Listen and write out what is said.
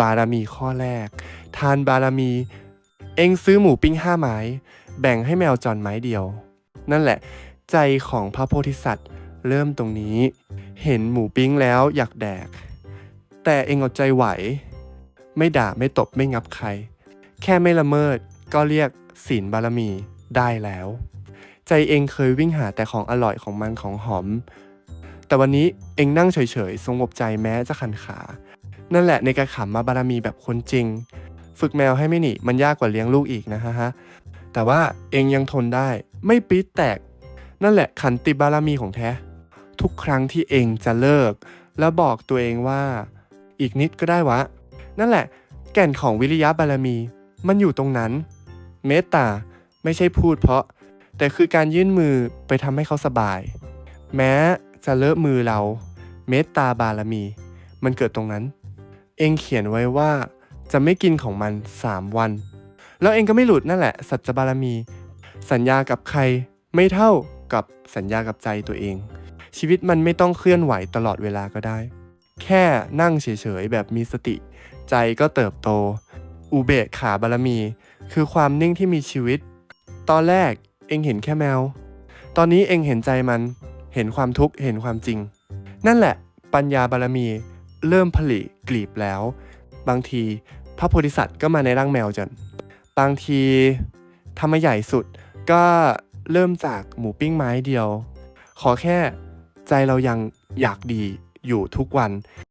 บารมีข้อแรก ทานบารมี เองซื้อหมูปิ้งห้าไม้ แบ่งให้แมวจรไม้เดียว นั่นแหละ ใจของพระโพธิสัตว์ เริ่มตรงนี้ เห็นหมูปิ้งแล้วอยากแดก แต่เองอดใจไหว ไม่ด่าไม่ตบไม่งับใคร แค่ไม่ละเมิดก็เรียกศีลบารมีได้แล้ว ใจเองเคยวิ่งหาแต่ของอร่อยของมันของหอม แต่วันนี้เองนั่งเฉยๆสงบใจแม้จะขันขา นั่นแหละในการขำมาบารมีแบบคนจริง ฝึกแมวให้ไม่หนีมันยากกว่าเลี้ยงลูกอีกนะฮะฮะแต่ว่าเองยังทนได้ ไม่ปี๊ดแตก นั่นแหละขันติบารมีของแท้ ทุกครั้งที่เองจะเลิก แล้วบอกตัวเองว่า อีกนิดก็ได้วะ นั่นแหละ แก่นของวิริยะบารมี มันอยู่ตรงนั้น เมตตาไม่ใช่พูดเพราะ แต่คือการยื่นมือไปทำให้เขาสบาย แม้จะเลอะมือเรา เมตตาบารมี มันเกิดตรงนั้น เองเขียนไว้ว่าจะไม่กินของมัน 3 วัน แล้วเองก็ไม่หลุดนั่นแหละ สัจบารมี สัญญากับใครไม่เท่ากับสัญญากับใจตัวเอง ชีวิตมันไม่ต้องเคลื่อนไหวตลอดเวลาก็ได้ แค่นั่งเฉยๆแบบมีสติ ใจก็เติบโต อุเบกขาบารมี คือความนิ่งที่มีชีวิต ตอนแรกเองเห็นแค่แมว ตอนนี้เองเห็นใจมัน เห็นความทุกข์เห็นความจริง นั่นแหละ ปัญญาบารมี เริ่มผลิกลีบแล้ว บางทีพระโพธิสัตว์ก็มาในร่างแมวจนบางทีทำมาใหญ่สุดก็เริ่มจากหมูปิ้งไม้เดียว ขอแค่ใจเรายังอยากดีอยู่ทุกวัน